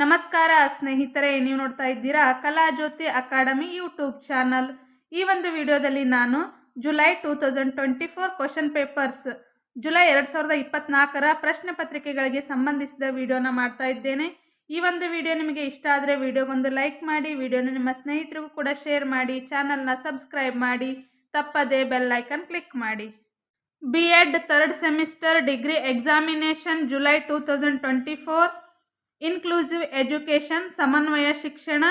ನಮಸ್ಕಾರ ಸ್ನೇಹಿತರೆ, ನೀವು ನೋಡ್ತಾ ಇದ್ದೀರಾ ಕಲಾಜ್ಯೋತಿ ಅಕಾಡೆಮಿ ಯೂಟ್ಯೂಬ್ ಚಾನಲ್. ಈ ಒಂದು ವಿಡಿಯೋದಲ್ಲಿ ನಾನು July two thousand twenty four question papers, July ಎರಡು ಸಾವಿರದ ಇಪ್ಪತ್ನಾಲ್ಕರ ಪ್ರಶ್ನೆ ಪತ್ರಿಕೆಗಳಿಗೆ ಸಂಬಂಧಿಸಿದ ವಿಡಿಯೋನ ಮಾಡ್ತಾ ಇದ್ದೇನೆ. ಈ ಒಂದು ವಿಡಿಯೋ ನಿಮಗೆ ಇಷ್ಟ ಆದರೆ ವಿಡಿಯೋಗೊಂದು ಲೈಕ್ ಮಾಡಿ, ವಿಡಿಯೋನ ನಿಮ್ಮ ಸ್ನೇಹಿತರಿಗೂ ಕೂಡ ಶೇರ್ ಮಾಡಿ, ಚಾನಲ್ನ ಸಬ್ಸ್ಕ್ರೈಬ್ ಮಾಡಿ, ತಪ್ಪದೇ ಬೆಲ್ ಐಕನ್ ಕ್ಲಿಕ್ ಮಾಡಿ. B Ed third semester degree examination July two thousand twenty four inclusive education ಸಮನ್ವಯ ಶಿಕ್ಷಣ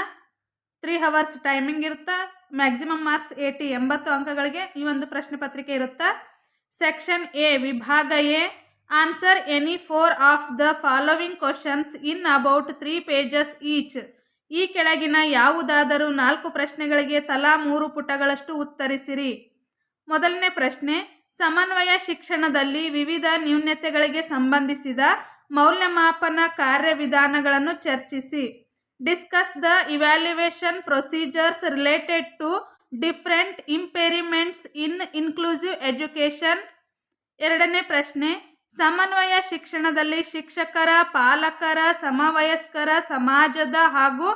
ತ್ರೀ ಹವರ್ಸ್ ಟೈಮಿಂಗ್ ಇರುತ್ತಾ ಮ್ಯಾಕ್ಸಿಮಮ್ ಮಾರ್ಕ್ಸ್ ಏಯ್ಟಿ ಎಂಬತ್ತು ಅಂಕಗಳಿಗೆ ಈ ಒಂದು ಪ್ರಶ್ನೆ ಪತ್ರಿಕೆ ಇರುತ್ತಾ. ಸೆಕ್ಷನ್ ಎ ವಿಭಾಗ A answer any four of the following questions in about three pages each ಈ ಕೆಳಗಿನ ಯಾವುದಾದರೂ ನಾಲ್ಕು ಪ್ರಶ್ನೆಗಳಿಗೆ ತಲಾ ಮೂರು ಪುಟಗಳಷ್ಟು ಉತ್ತರಿಸಿರಿ. ಮೊದಲನೇ ಪ್ರಶ್ನೆ, ಸಮನ್ವಯ ಶಿಕ್ಷಣದಲ್ಲಿ ವಿವಿಧ ನ್ಯೂನ್ಯತೆಗಳಿಗೆ ಸಂಬಂಧಿಸಿದ ಮೌಲ್ಯಮಾಪನ ಕಾರ್ಯವಿಧಾನಗಳನ್ನು ಚರ್ಚಿಸಿ. Discuss the evaluation procedures related to different impairments in inclusive education. ಎರಡನೇ ಪ್ರಶ್ನೆ, ಸಮನ್ವಯ ಶಿಕ್ಷಣದಲ್ಲಿ ಶಿಕ್ಷಕರ, ಪಾಲಕರ, ಸಮವಯಸ್ಕರ, ಸಮಾಜದ ಹಾಗೂ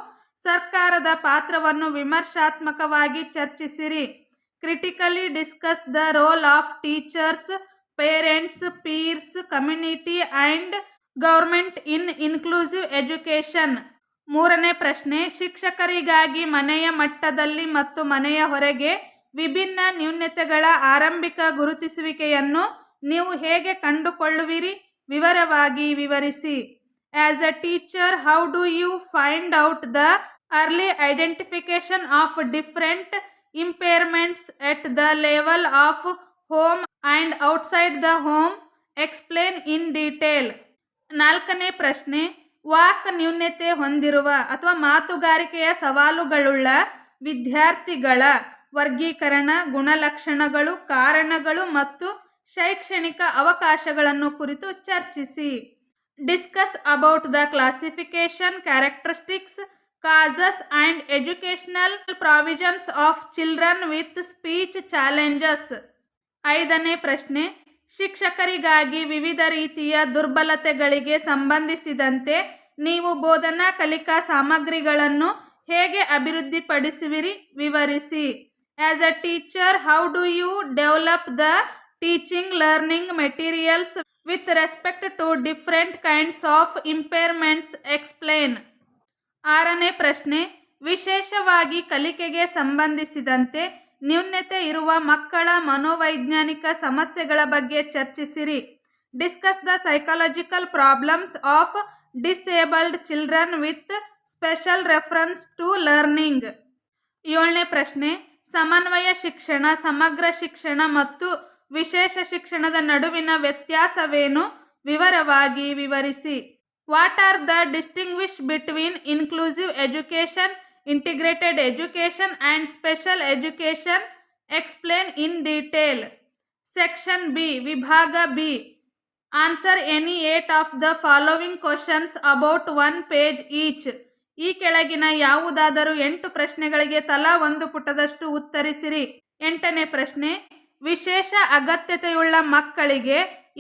ಸರ್ಕಾರದ ಪಾತ್ರವನ್ನು ವಿಮರ್ಶಾತ್ಮಕವಾಗಿ ಚರ್ಚಿಸಿರಿ. Critically discuss the role of teachers, parents, peers, community and government in inclusive education. ಮೂರನೇ ಪ್ರಶ್ನೆ, ಶಿಕ್ಷಕರಿಗಾಗಿ ಮನೆಯ ಮಟ್ಟದಲ್ಲಿ ಮತ್ತು ಮನೆಯ ಹೊರಗೆ ವಿಭಿನ್ನ ನ್ಯೂನತೆಗಳ ಆರಂಭಿಕ ಗುರುತಿಸುವಿಕೆಯನ್ನು ನೀವು ಹೇಗೆ ಕಂಡುಕೊಳ್ಳುವಿರಿ? ವಿವರವಾಗಿ ವಿವರಿಸಿ. As a teacher how do you find out the early identification of different impairments at the level of home and outside the home explain in detail ನಾಲ್ಕನೇ ಪ್ರಶ್ನೆ, ವಾಕ್ ನ್ಯೂನ್ಯತೆ ಹೊಂದಿರುವ ಅಥವಾ ಮಾತುಗಾರಿಕೆಯ ಸವಾಲುಗಳುಳ್ಳ ವಿದ್ಯಾರ್ಥಿಗಳ ವರ್ಗೀಕರಣ ಗುಣಲಕ್ಷಣಗಳು, ಕಾರಣಗಳು ಮತ್ತು ಶೈಕ್ಷಣಿಕ ಅವಕಾಶಗಳನ್ನು ಕುರಿತು ಚರ್ಚಿಸಿ. Discuss about the classification characteristics, causes and educational provisions of children with speech challenges. ಐದನೇ ಪ್ರಶ್ನೆ ಶಿಕ್ಷಕರಿಗಾಗಿ ವಿವಿಧ ರೀತಿಯ ದುರ್ಬಲತೆಗಳಿಗೆ ಸಂಬಂಧಿಸಿದಂತೆ ನೀವು ಬೋಧನಾ ಕಲಿಕಾ ಸಾಮಗ್ರಿಗಳನ್ನು ಹೇಗೆ ಅಭಿವೃದ್ಧಿಪಡಿಸುವಿರಿ ವಿವರಿಸಿ. As a teacher how do you develop the teaching learning materials with respect to different kinds of impairments explain ಆರನೇ ಪ್ರಶ್ನೆ, ವಿಶೇಷವಾಗಿ ಕಲಿಕೆಗೆ ಸಂಬಂಧಿಸಿದಂತೆ ನ್ಯೂನ್ಯತೆ ಇರುವ ಮಕ್ಕಳ ಮನೋವೈಜ್ಞಾನಿಕ ಸಮಸ್ಯೆಗಳ ಬಗ್ಗೆ ಚರ್ಚಿಸಿರಿ. Discuss the psychological problems of disabled children with special reference to learning. ಏಳನೇ ಪ್ರಶ್ನೆ, ಸಮನ್ವಯ ಶಿಕ್ಷಣ, ಸಮಗ್ರ ಶಿಕ್ಷಣ ಮತ್ತು ವಿಶೇಷ ಶಿಕ್ಷಣದ ನಡುವಿನ ವ್ಯತ್ಯಾಸವೇನು? ವಿವರವಾಗಿ ವಿವರಿಸಿ. What are the distinguish between inclusive education integrated education and special education explain in detail section B ವಿಭಾಗ B answer any eight of the following questions about one page each ಈ ಕೆಳಗಿನ ಯಾವುದಾದರೂ ಎಂಟು ಪ್ರಶ್ನೆಗಳಿಗೆ ತಲಾ ಒಂದು ಪುಟದಷ್ಟು ಉತ್ತರಿಸಿರಿ. ಎಂಟನೇ ಪ್ರಶ್ನೆ, ವಿಶೇಷ ಅಗತ್ಯತೆಯುಳ್ಳ ಮಕ್ಕಳಿಗೆ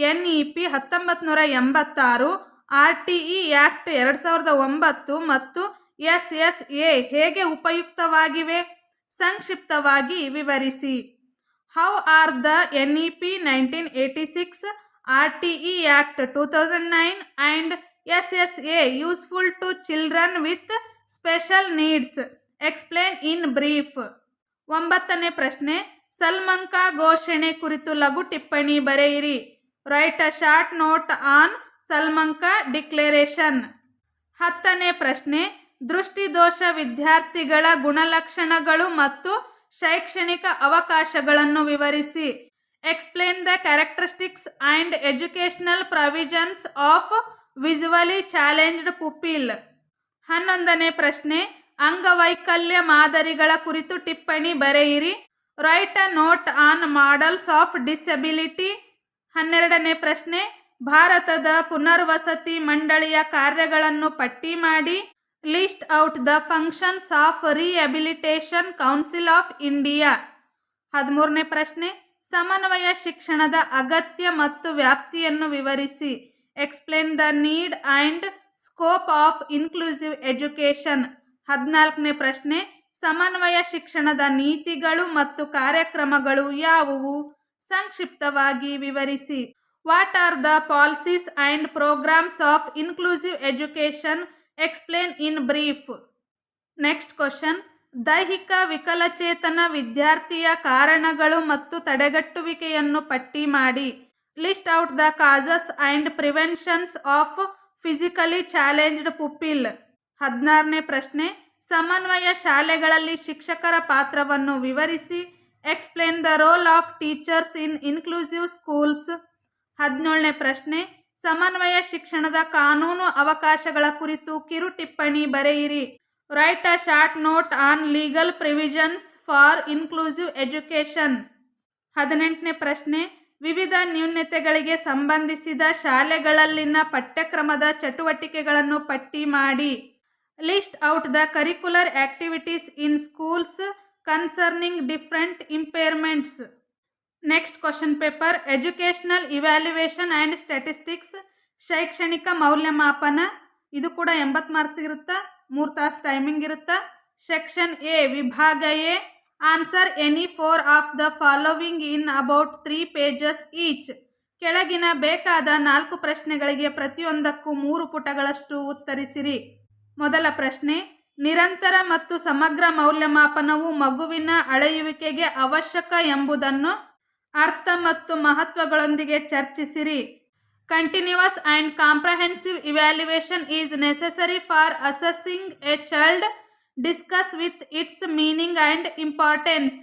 ಎನ್ ಇ ಪಿ ಹತ್ತೊಂಬತ್ತು ನೂರ ಎಂಬತ್ತಾರು ಆರ್ ಟಿ ಇ ಆ್ಯಕ್ಟ್ ಎರಡು ಸಾವಿರದ ಒಂಬತ್ತು ಮತ್ತು ಎಸ್ ಎಸ್ ಎ ಹೇಗೆ ಉಪಯುಕ್ತವಾಗಿವೆ? ಸಂಕ್ಷಿಪ್ತವಾಗಿ ವಿವರಿಸಿ. How are the N E P nineteen eighty six R T E act two thousand nine and S S A useful to children with special needs explain in brief ಒಂಬತ್ತನೇ ಪ್ರಶ್ನೆ. Salamanca ಘೋಷಣೆ ಕುರಿತು ಲಘು ಟಿಪ್ಪಣಿ ಬರೆಯಿರಿ. Write a short note on Salamanca declaration ಹತ್ತನೇ ಪ್ರಶ್ನೆ. ದೃಷ್ಟಿದೋಷ ವಿದ್ಯಾರ್ಥಿಗಳ ಗುಣಲಕ್ಷಣಗಳು ಮತ್ತು ಶೈಕ್ಷಣಿಕ ಅವಕಾಶಗಳನ್ನು ವಿವರಿಸಿ. Explain the characteristics and educational provisions of visually challenged pupil ಹನ್ನೊಂದನೇ ಪ್ರಶ್ನೆ, ಅಂಗವೈಕಲ್ಯ ಮಾದರಿಗಳ ಕುರಿತು ಟಿಪ್ಪಣಿ ಬರೆಯಿರಿ. Write a note on models of disability ಹನ್ನೆರಡನೇ ಪ್ರಶ್ನೆ, ಭಾರತದ ಪುನರ್ವಸತಿ ಮಂಡಳಿಯ ಕಾರ್ಯಗಳನ್ನು ಪಟ್ಟಿ ಮಾಡಿ. List out the functions of rehabilitation council of India. ಹದಿಮೂರನೇ ಪ್ರಶ್ನೆ, ಸಮನ್ವಯ ಶಿಕ್ಷಣದ ಅಗತ್ಯ ಮತ್ತು ವ್ಯಾಪ್ತಿಯನ್ನು ವಿವರಿಸಿ. Explain the need and scope of inclusive education ಹದಿನಾಲ್ಕನೇ ಪ್ರಶ್ನೆ, ಸಮನ್ವಯ ಶಿಕ್ಷಣದ ನೀತಿಗಳು ಮತ್ತು ಕಾರ್ಯಕ್ರಮಗಳು ಯಾವುವು? ಸಂಕ್ಷಿಪ್ತವಾಗಿ ವಿವರಿಸಿ. What are the policies and programmes of inclusive education explain in brief next question ದೈಹಿಕ ವಿಕಲಚೇತನ ವಿದ್ಯಾರ್ಥಿಯ ಕಾರಣಗಳು ಮತ್ತು ತಡೆಗಟ್ಟುವಿಕೆಯನ್ನು ಪಟ್ಟಿ ಮಾಡಿ. List out the causes and preventions of physically challenged pupil ಹದಿನಾರನೇ ಪ್ರಶ್ನೆ. ಸಮನ್ವಯ ಶಾಲೆಗಳಲ್ಲಿ ಶಿಕ್ಷಕರ ಪಾತ್ರವನ್ನು ವಿವರಿಸಿ. Explain the role of teachers in inclusive schools ಹದಿನೇಳನೇ ಪ್ರಶ್ನೆ. ಸಮನ್ವಯ ಶಿಕ್ಷಣದ ಕಾನೂನು ಅವಕಾಶಗಳ ಕುರಿತು ಕಿರು ಟಿಪ್ಪಣಿ ಬರೆಯಿರಿ. Write a short note on legal provisions for inclusive education ಹದಿನೆಂಟನೇ ಪ್ರಶ್ನೆ. ವಿವಿಧ ನ್ಯೂನತೆಗಳಿಗೆ ಸಂಬಂಧಿಸಿದ ಶಾಲೆಗಳಲ್ಲಿನ ಪಠ್ಯಕ್ರಮದ ಚಟುವಟಿಕೆಗಳನ್ನು ಪಟ್ಟಿ ಮಾಡಿ. List out the curricular activities in schools concerning different impairments next question paper educational evaluation and statistics ಶೈಕ್ಷಣಿಕ ಮೌಲ್ಯಮಾಪನ. ಇದು ಕೂಡ ಎಂಬತ್ತು ಮಾರ್ಕ್ಸ್ ಇರುತ್ತಾ? ಮೂರು ತಾಸು ಟೈಮಿಂಗ್ ಇರುತ್ತೆ? ಸೆಕ್ಷನ್ ಎ ವಿಭಾಗ A answer any four of the following in about three pages each ಕೆಳಗಿನ ಬೇಕಾದ ನಾಲ್ಕು ಪ್ರಶ್ನೆಗಳಿಗೆ ಪ್ರತಿಯೊಂದಕ್ಕೂ ಮೂರು ಪುಟಗಳಷ್ಟು ಉತ್ತರಿಸಿರಿ. ಮೊದಲ ಪ್ರಶ್ನೆ, ನಿರಂತರ ಮತ್ತು ಸಮಗ್ರ ಮೌಲ್ಯಮಾಪನವು ಮಗುವಿನ ಅಳೆಯುವಿಕೆಗೆ ಅವಶ್ಯಕ ಎಂಬುದನ್ನು ಅರ್ಥ ಮತ್ತು ಮಹತ್ವಗಳೊಂದಿಗೆ ಚರ್ಚಿಸಿರಿ. Continuous and comprehensive evaluation is necessary for assessing a child discuss with its meaning and importance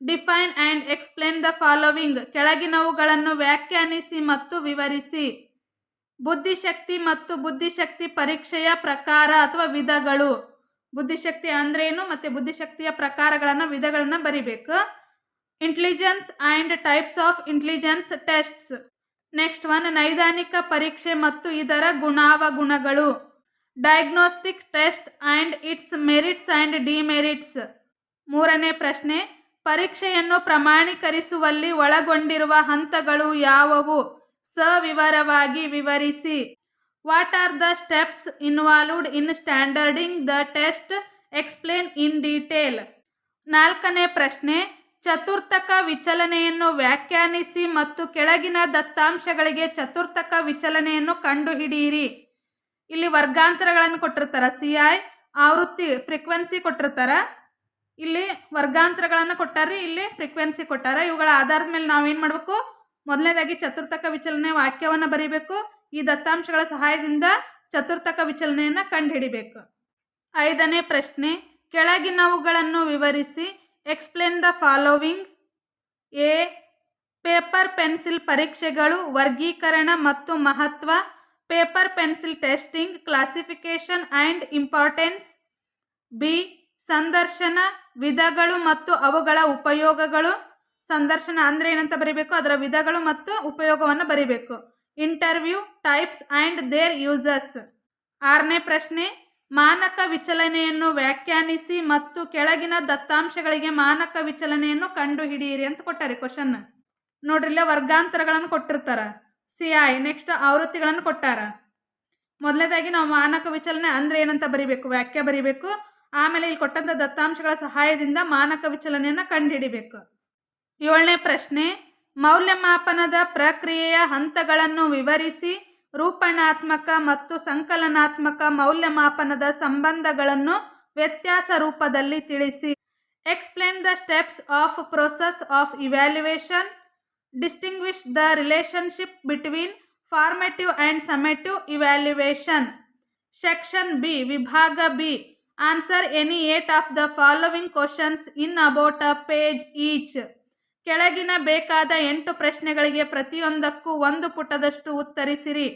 define and explain the following ಕೆಳಗಿನವುಗಳನ್ನು ವ್ಯಾಖ್ಯಾನಿಸಿ ಮತ್ತು ವಿವರಿಸಿ. ಬುದ್ಧಿಶಕ್ತಿ ಮತ್ತು ಬುದ್ಧಿಶಕ್ತಿ ಪರೀಕ್ಷೆಯ ಪ್ರಕಾರ ಅಥವಾ ವಿಧಗಳು. ಬುದ್ಧಿಶಕ್ತಿ ಅಂದ್ರೇನು ಮತ್ತು ಬುದ್ಧಿಶಕ್ತಿಯ ಪ್ರಕಾರಗಳನ್ನು ವಿಧಗಳನ್ನು ಬರಿಬೇಕು. Intelligence and types of intelligence tests next one ನೈದಾನಿಕ ಪರೀಕ್ಷೆ ಮತ್ತು ಇದರ ಗುಣಾವಗುಣಗಳು diagnostic test and its merits and demerits ಮೂರನೇ ಪ್ರಶ್ನೆ, ಪರೀಕ್ಷೆಯನ್ನು ಪ್ರಮಾಣೀಕರಿಸುವಲ್ಲಿ ಒಳಗೊಂಡಿರುವ ಹಂತಗಳು ಯಾವುವು? ಸವಿವರವಾಗಿ ವಿವರಿಸಿ. What are the steps involved in standarding the test explain in detail ನಾಲ್ಕನೇ ಪ್ರಶ್ನೆ ಚತುರ್ಥಕ ವಿಚಲನೆಯನ್ನು ವ್ಯಾಖ್ಯಾನಿಸಿ ಮತ್ತು ಕೆಳಗಿನ ದತ್ತಾಂಶಗಳಿಗೆ ಚತುರ್ಥಕ ವಿಚಲನೆಯನ್ನು ಕಂಡುಹಿಡಿಯಿರಿ. ಇಲ್ಲಿ ವರ್ಗಾಂತರಗಳನ್ನು ಕೊಟ್ಟಿರ್ತಾರೆ. ಸಿ ಐ ಆವೃತ್ತಿ ಫ್ರೀಕ್ವೆನ್ಸಿ ಕೊಟ್ಟಿರ್ತಾರ. ಇಲ್ಲಿ ವರ್ಗಾಂತರಗಳನ್ನು ಕೊಟ್ಟಾರೆ ಇಲ್ಲಿ ಫ್ರೀಕ್ವೆನ್ಸಿ ಕೊಟ್ಟಾರ. ಇವುಗಳ ಆಧಾರದ ಮೇಲೆ ನಾವೇನು ಮಾಡಬೇಕು? ಮೊದಲನೇದಾಗಿ ಚತುರ್ಥಕ ವಿಚಲನೆ ವಾಕ್ಯವನ್ನು ಬರೀಬೇಕು. ಈ ದತ್ತಾಂಶಗಳ ಸಹಾಯದಿಂದ ಚತುರ್ಥಕ ವಿಚಲನೆಯನ್ನು ಕಂಡುಹಿಡಿಬೇಕು. ಐದನೇ ಪ್ರಶ್ನೆ, ಕೆಳಗಿನವುಗಳನ್ನು ವಿವರಿಸಿ explain the following A paper pencil ಪರೀಕ್ಷೆಗಳು, ವರ್ಗೀಕರಣ ಮತ್ತು ಮಹತ್ವ. Paper pencil testing classification and importance B ಸಂದರ್ಶನ, ವಿಧಗಳು ಮತ್ತು ಅವುಗಳ ಉಪಯೋಗಗಳು. ಸಂದರ್ಶನ ಅಂದರೆ ಏನಂತ ಬರೀಬೇಕು? ಅದರ ವಿಧಗಳು ಮತ್ತು ಉಪಯೋಗವನ್ನು ಬರೀಬೇಕು. Interview types and their uses ಆರನೇ ಪ್ರಶ್ನೆ. ಮಾನಕ ವಿಚಲನೆಯನ್ನು ವ್ಯಾಖ್ಯಾನಿಸಿ ಮತ್ತು ಕೆಳಗಿನ ದತ್ತಾಂಶಗಳಿಗೆ ಮಾನಕ ವಿಚಲನೆಯನ್ನು ಕಂಡುಹಿಡಿಯಿರಿ ಅಂತ ಕೊಟ್ಟಾರೆ ಕ್ವಶನ್ ನೋಡ್ರಿ, ಇಲ್ಲೇ ವರ್ಗಾಂತರಗಳನ್ನು ಕೊಟ್ಟಿರ್ತಾರ. ಸಿ ಐ ನೆಕ್ಸ್ಟ್ ಆವೃತ್ತಿಗಳನ್ನು ಕೊಟ್ಟಾರ. ಮೊದಲನೇದಾಗಿ ನಾವು ಮಾನಕ ವಿಚಲನೆ ಅಂದರೆ ಏನಂತ ಬರಿಬೇಕು? ವ್ಯಾಖ್ಯೆ ಬರಿಬೇಕು. ಆಮೇಲೆ ಇಲ್ಲಿ ಕೊಟ್ಟಂಥ ದತ್ತಾಂಶಗಳ ಸಹಾಯದಿಂದ ಮಾನಕ ವಿಚಲನೆಯನ್ನು ಕಂಡುಹಿಡಿಬೇಕು. ಏಳನೇ ಪ್ರಶ್ನೆ, ಮೌಲ್ಯಮಾಪನದ ಪ್ರಕ್ರಿಯೆಯ ಹಂತಗಳನ್ನು ವಿವರಿಸಿ ರೂಪಣಾತ್ಮಕ ಮತ್ತು ಸಂಕಲನಾತ್ಮಕ ಮೌಲ್ಯಮಾಪನದ ಸಂಬಂಧಗಳನ್ನು ವ್ಯತ್ಯಾಸ ರೂಪದಲ್ಲಿ ತಿಳಿಸಿ. Explain the steps of process of evaluation distinguish the relationship between formative and summative evaluation section B ವಿಭಾಗ B answer any eight of the following questions in about a page each ಕೆಳಗಿನ ಬೇಕಾದ ಎಂಟು ಪ್ರಶ್ನೆಗಳಿಗೆ ಪ್ರತಿಯೊಂದಕ್ಕೂ ಒಂದು ಪುಟದಷ್ಟು ಉತ್ತರಿಸಿರಿ.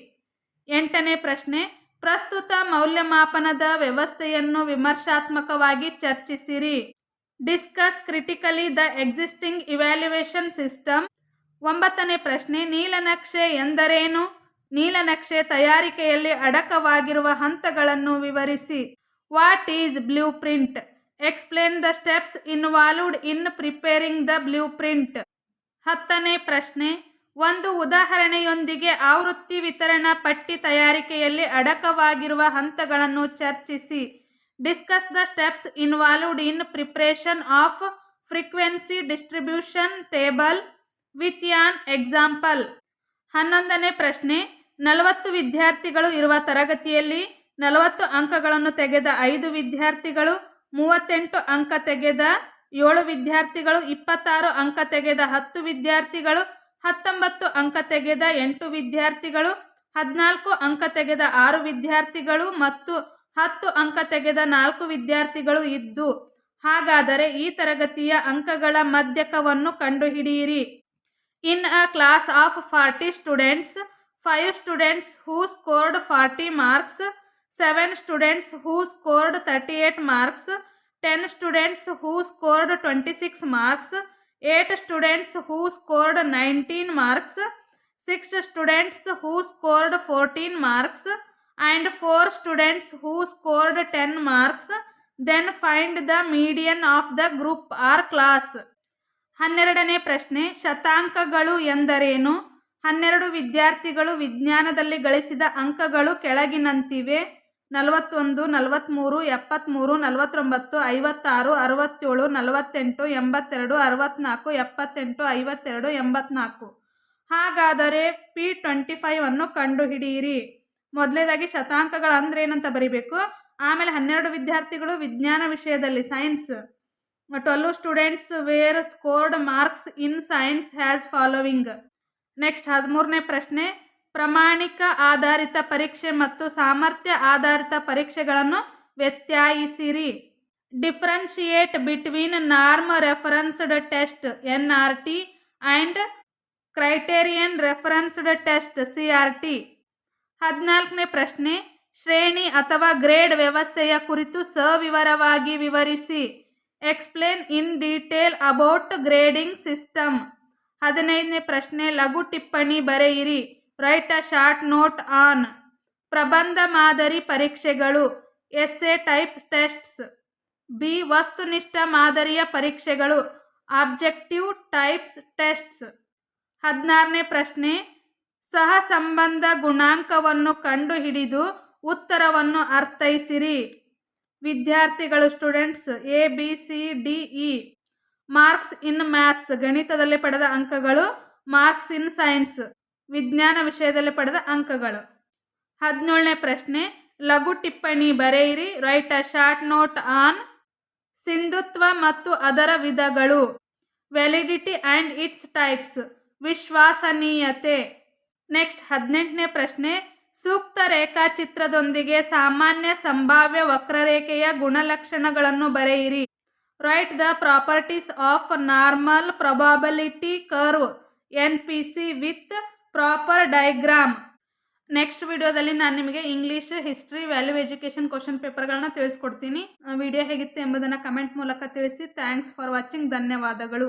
ಎಂಟನೇ ಪ್ರಶ್ನೆ, ಪ್ರಸ್ತುತ ಮೌಲ್ಯಮಾಪನದ ವ್ಯವಸ್ಥೆಯನ್ನು ವಿಮರ್ಶಾತ್ಮಕವಾಗಿ ಚರ್ಚಿಸಿರಿ. Discuss critically the existing evaluation system. ಒಂಬತ್ತನೇ ಪ್ರಶ್ನೆ, ನೀಲನಕ್ಷೆ ಎಂದರೇನು? ನೀಲನಕ್ಷೆ ತಯಾರಿಕೆಯಲ್ಲಿ ಅಡಕವಾಗಿರುವ ಹಂತಗಳನ್ನು ವಿವರಿಸಿ. What is blueprint? Explain the steps involved in preparing the blueprint ಹತ್ತನೇ ಪ್ರಶ್ನೆ, ಒಂದು ಉದಾಹರಣೆಯೊಂದಿಗೆ ಆವೃತ್ತಿ ವಿತರಣಾ ಪಟ್ಟಿ ತಯಾರಿಕೆಯಲ್ಲಿ ಅಡಕವಾಗಿರುವ ಹಂತಗಳನ್ನು ಚರ್ಚಿಸಿ. Discuss the steps involved in preparation of frequency distribution table with an example ಹನ್ನೊಂದನೇ ಪ್ರಶ್ನೆ, ನಲವತ್ತು ವಿದ್ಯಾರ್ಥಿಗಳು ಇರುವ ತರಗತಿಯಲ್ಲಿ ನಲವತ್ತು ಅಂಕಗಳನ್ನು ತೆಗೆದ ಐದು ವಿದ್ಯಾರ್ಥಿಗಳು ಮೂವತ್ತೆಂಟು ಅಂಕ ತೆಗೆದ ಏಳು ವಿದ್ಯಾರ್ಥಿಗಳು, ಇಪ್ಪತ್ತಾರು ಅಂಕ ತೆಗೆದ ಹತ್ತು ವಿದ್ಯಾರ್ಥಿಗಳು, ಹತ್ತೊಂಬತ್ತು ಅಂಕ ತೆಗೆದ ಎಂಟು ವಿದ್ಯಾರ್ಥಿಗಳು, ಹದಿನಾಲ್ಕು ಅಂಕ ತೆಗೆದ ಆರು ವಿದ್ಯಾರ್ಥಿಗಳು ಮತ್ತು ಹತ್ತು ಅಂಕ ತೆಗೆದ ನಾಲ್ಕು ವಿದ್ಯಾರ್ಥಿಗಳು ಇದ್ದು, ಹಾಗಾದರೆ ಈ ತರಗತಿಯ ಅಂಕಗಳ ಮಧ್ಯಕವನ್ನು ಕಂಡುಹಿಡಿಯಿರಿ. In a class of forty students, five students who scored forty marks seven students who scored thirty eight marks ten students who scored twenty six marks eight students who scored nineteen marks six students who scored fourteen marks and four students who scored ten marks then find the median of the group or class ಹನ್ನೆರಡನೇ ಪ್ರಶ್ನೆ, ಶತಾಂಕಗಳು ಎಂದರೇನು? ಹನ್ನೆರಡು ವಿದ್ಯಾರ್ಥಿಗಳು ವಿಜ್ಞಾನದಲ್ಲಿ ಗಳಿಸಿದ ಅಂಕಗಳು ಕೆಳಗಿನಂತಿವೆ. ನಲವತ್ತೊಂದು ನಲವತ್ತ್ಮೂರು ಎಪ್ಪತ್ತ್ಮೂರು ನಲವತ್ತೊಂಬತ್ತು, ಐವತ್ತಾರು, ಅರವತ್ತೇಳು, ನಲವತ್ತೆಂಟು, ಎಂಬತ್ತೆರಡು ಅರವತ್ತ್ನಾಲ್ಕು ಎಪ್ಪತ್ತೆಂಟು, ಐವತ್ತೆರಡು, ಎಂಬತ್ನಾಲ್ಕು. ಹಾಗಾದರೆ ಪಿ ಟ್ವೆಂಟಿ ಫೈವ್ ಅನ್ನು ಕಂಡುಹಿಡಿಯಿರಿ. ಮೊದಲನೇದಾಗಿ ಶತಾಂಕಗಳು ಅಂದ್ರೆ ಏನಂತ ಬರಿಬೇಕು? ಆಮೇಲೆ ಹನ್ನೆರಡು ವಿದ್ಯಾರ್ಥಿಗಳು ವಿಜ್ಞಾನ ವಿಷಯದಲ್ಲಿ science twelve students were scored marks in science has following next ಹದಿಮೂರನೇ ಪ್ರಶ್ನೆ. ಪ್ರಮಾಣಿಕ ಆಧಾರಿತ ಪರೀಕ್ಷೆ ಮತ್ತು ಸಾಮರ್ಥ್ಯ ಆಧಾರಿತ ಪರೀಕ್ಷೆಗಳನ್ನು ವ್ಯತ್ಯಾಯಿಸಿರಿ. Differentiate between norm referenced test N R T and criterion referenced test C R T ಹದಿನಾಲ್ಕನೇ ಪ್ರಶ್ನೆ, ಶ್ರೇಣಿ ಅಥವಾ ಗ್ರೇಡ್ ವ್ಯವಸ್ಥೆಯ ಕುರಿತು ಸವಿವರವಾಗಿ ವಿವರಿಸಿ. Explain in detail about grading system. ಹದಿನೈದನೇ ಪ್ರಶ್ನೆ, ಲಘು ಟಿಪ್ಪಣಿ ಬರೆಯಿರಿ. Write a short note on ಪ್ರಬಂಧ ಮಾದರಿ ಪರೀಕ್ಷೆಗಳು ಎಸ್ಎ ಟೈಪ್ ಟೆಸ್ಟ್ಸ್ ಬಿ ವಸ್ತುನಿಷ್ಠ ಮಾದರಿಯ ಪರೀಕ್ಷೆಗಳು ಆಬ್ಜೆಕ್ಟಿವ್ ಟೈಪ್ಸ್ ಟೆಸ್ಟ್ಸ್ ಹದಿನಾರನೇ ಪ್ರಶ್ನೆ, ಸಹ ಸಂಬಂಧ ಗುಣಾಂಕವನ್ನು ಕಂಡುಹಿಡಿದು ಉತ್ತರವನ್ನು ಅರ್ಥೈಸಿರಿ. ವಿದ್ಯಾರ್ಥಿಗಳು students A B C D E marks in maths ಗಣಿತದಲ್ಲಿ ಪಡೆದ ಅಂಕಗಳು ಮಾರ್ಕ್ಸ್ ಇನ್ ಸೈನ್ಸ್ ವಿಜ್ಞಾನ ವಿಷಯದಲ್ಲಿ ಪಡೆದ ಅಂಕಗಳು. ಹದಿನೇಳನೇ ಪ್ರಶ್ನೆ, ಲಘು ಟಿಪ್ಪಣಿ ಬರೆಯಿರಿ, write a short note on ಸಿಂಧುತ್ವ ಮತ್ತು ಅದರ ವಿಧಗಳು, ವ್ಯಾಲಿಡಿಟಿ ಆ್ಯಂಡ್ ಇಟ್ಸ್ ಟೈಪ್ಸ್, ವಿಶ್ವಾಸನೀಯತೆ. ನೆಕ್ಸ್ಟ್, ಹದಿನೆಂಟನೇ ಪ್ರಶ್ನೆ, ಸೂಕ್ತ ರೇಖಾಚಿತ್ರದೊಂದಿಗೆ ಸಾಮಾನ್ಯ ಸಂಭಾವ್ಯ ವಕ್ರರೇಖೆಯ ಗುಣಲಕ್ಷಣಗಳನ್ನು ಬರೆಯಿರಿ. Write the properties of normal probability curve, N P C with proper diagram next ವಿಡಿಯೋದಲ್ಲಿ ನಾನು ನಿಮಗೆ English history value education question ಪೇಪರ್ಗಳನ್ನ ತಿಳಿಸ್ಕೊಡ್ತೀನಿ. ವಿಡಿಯೋ ಹೇಗಿತ್ತು ಎಂಬುದನ್ನು ಕಮೆಂಟ್ ಮೂಲಕ ತಿಳಿಸಿ. ಥ್ಯಾಂಕ್ಸ್ ಫಾರ್ ವಾಚಿಂಗ್ ಧನ್ಯವಾದಗಳು.